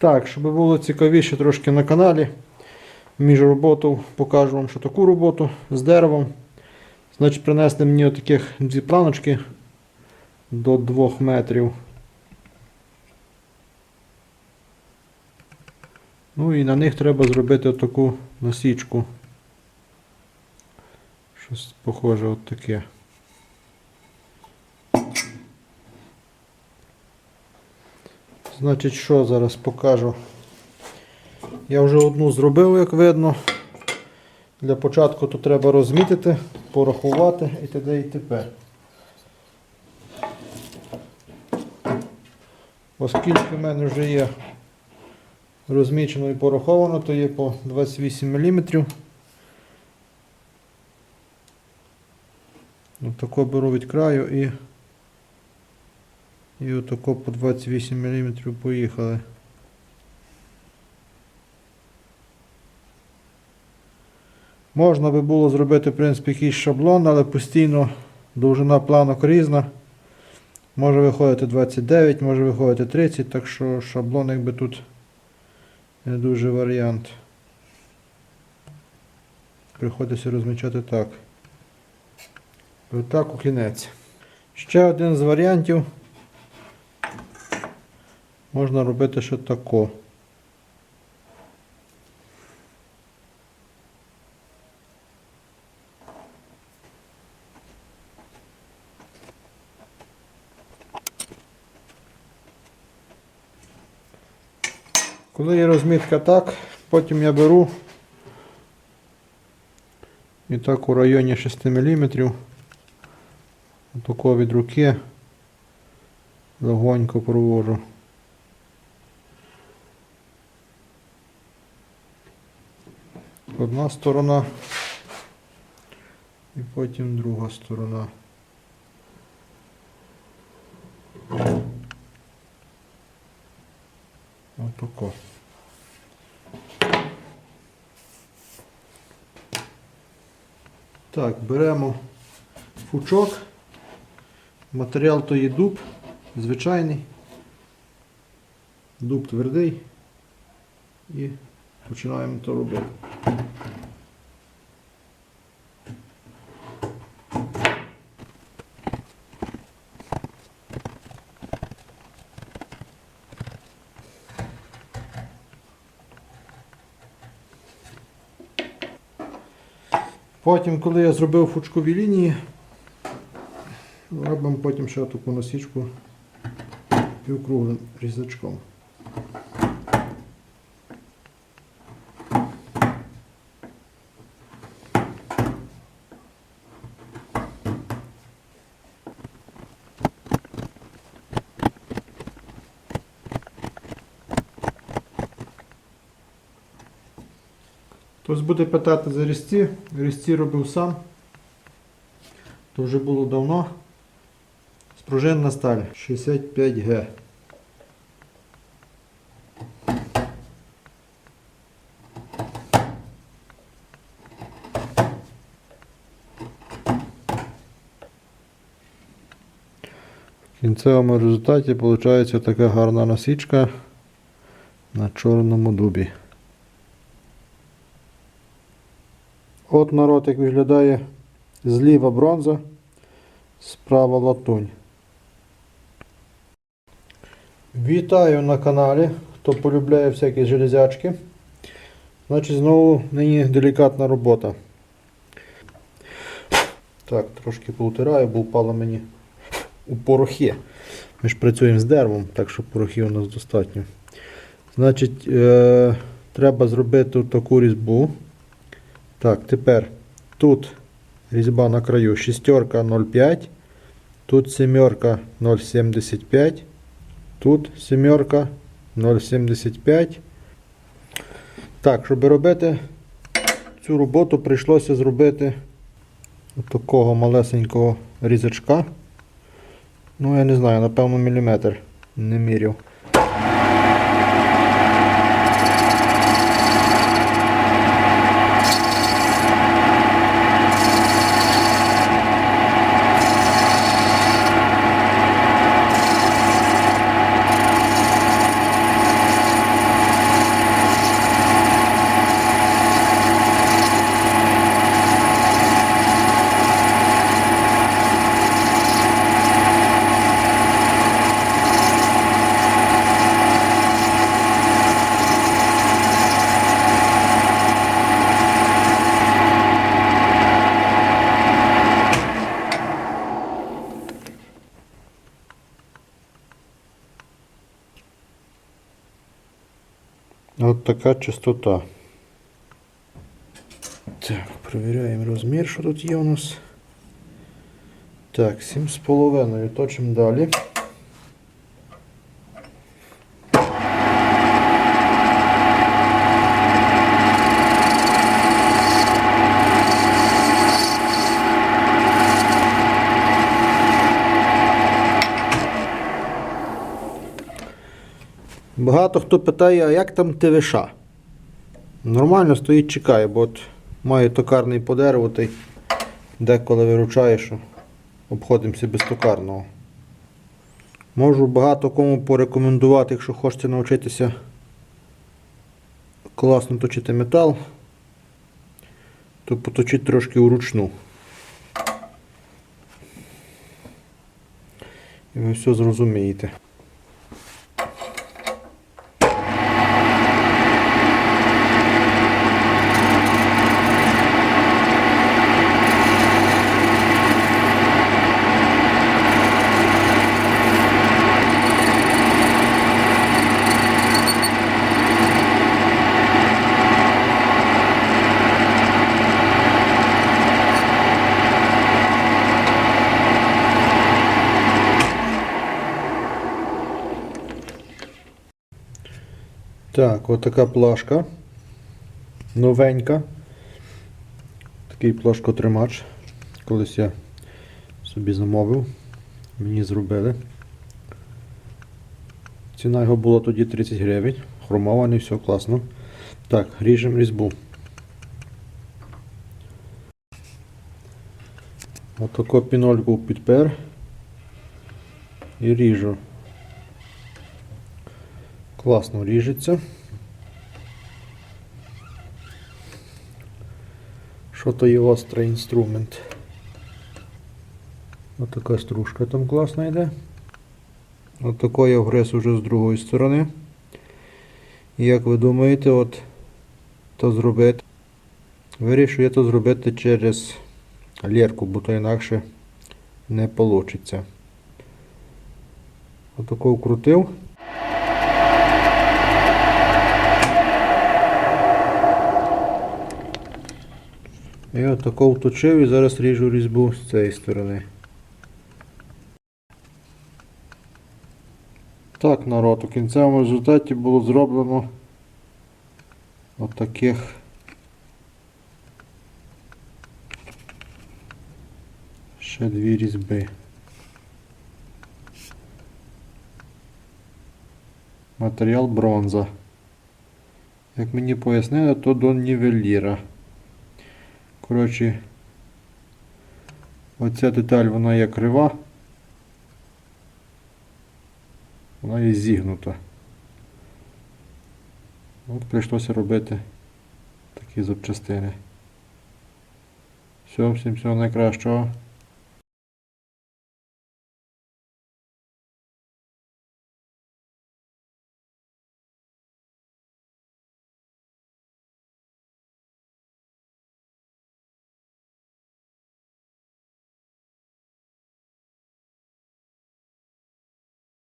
Так, щоб було цікавіше трошки на каналі. Між роботу покажу вам, що таку роботу з деревом. Значить, принесли мені отаких дві планочки до 2 метрів. Ну і на них треба зробити таку насічку. Щось похоже от таке. Значить, що зараз покажу. Я вже одну зробив, як видно. Для початку то треба розмітити, порахувати і т.д. і т.п. Оскільки в мене вже є розмічено і пораховано, то є по 28 мм. Отако беру від краю і, і отако по 28 мм поїхали. Можна би було зробити, в принципі, якийсь шаблон, але постійно довжина планок різна. Може виходити 29, може виходити 30, так що шаблон якби тут не дуже варіант. Приходиться розмічати так. Отак у кінець. Ще один з варіантів. Можна робити ще тако. Коли є розмітка так, потім я беру і так у районі 6 мм отако від руки легонько провожу. Одна сторона і потім друга сторона. Отако. Так, беремо фучок. Матеріал то є дуб, звичайний. Дуб твердий. І починаємо то робити. Потім, коли я зробив фучкові лінії, робимо потім ще таку насічку півкруглим різачком. Хтось буде питати за різці. Різці робив сам. То вже було давно. Спружинна сталь 65Г. В кінцевому результаті виходить така гарна насічка на чорному дубі. От народ як виглядає зліва бронза, справа латунь. Вітаю на каналі, хто полюбляє всякі железячки. Значить знову нині делікатна робота. Так, трошки поутираю, бо впало мені у порохи. Ми ж працюємо з деревом, так що порохів у нас достатньо. Значить, е- треба зробити таку різьбу. Так, тепер тут різьба на краю шістерка 0,5, тут сімерка 0,75, тут сімерка 0,75. Так, щоб робити цю роботу, прийшлося зробити такого малесенького різачка. Ну, я не знаю, напевно, міліметр не міряв. От така частота. Так, перевіряємо розмір, що тут є у нас. Так, 7,5 точимо далі. Багато хто питає, а як там ТВШ? Нормально стоїть, чекає, бо от маю токарний по дереву, та й деколи виручає, що обходимося без токарного. Можу багато кому порекомендувати, якщо хочете навчитися класно точити метал, то поточіть трошки уручну. І ви все зрозумієте. Так, от така плашка. Новенька. Такий плашкотримач. Колись я собі замовив. Мені зробили. Ціна його була тоді 30 гривень. Хромований, все класно. Так, ріжемо різьбу. Отако пінольку підпер. І ріжу. Класно ріжеться. Що то є острий інструмент. Ось така стружка там класна йде. Ось такий вгриз уже з другої сторони. І як ви думаєте, от то зробити? Вирішую я то зробити через лірку, бо то інакше не вийде. Отако вкрутив. І отако вточив і зараз ріжу різьбу з цієї сторони. Так, народ, у кінцевому результаті було зроблено отаких ще дві різьби. Матеріал бронза. Як мені пояснили, то до нівеліра. Коротше, оця деталь вона є крива. Вона є зігнута. От прийшлося робити такі запчастини. Все, всім всього найкращого.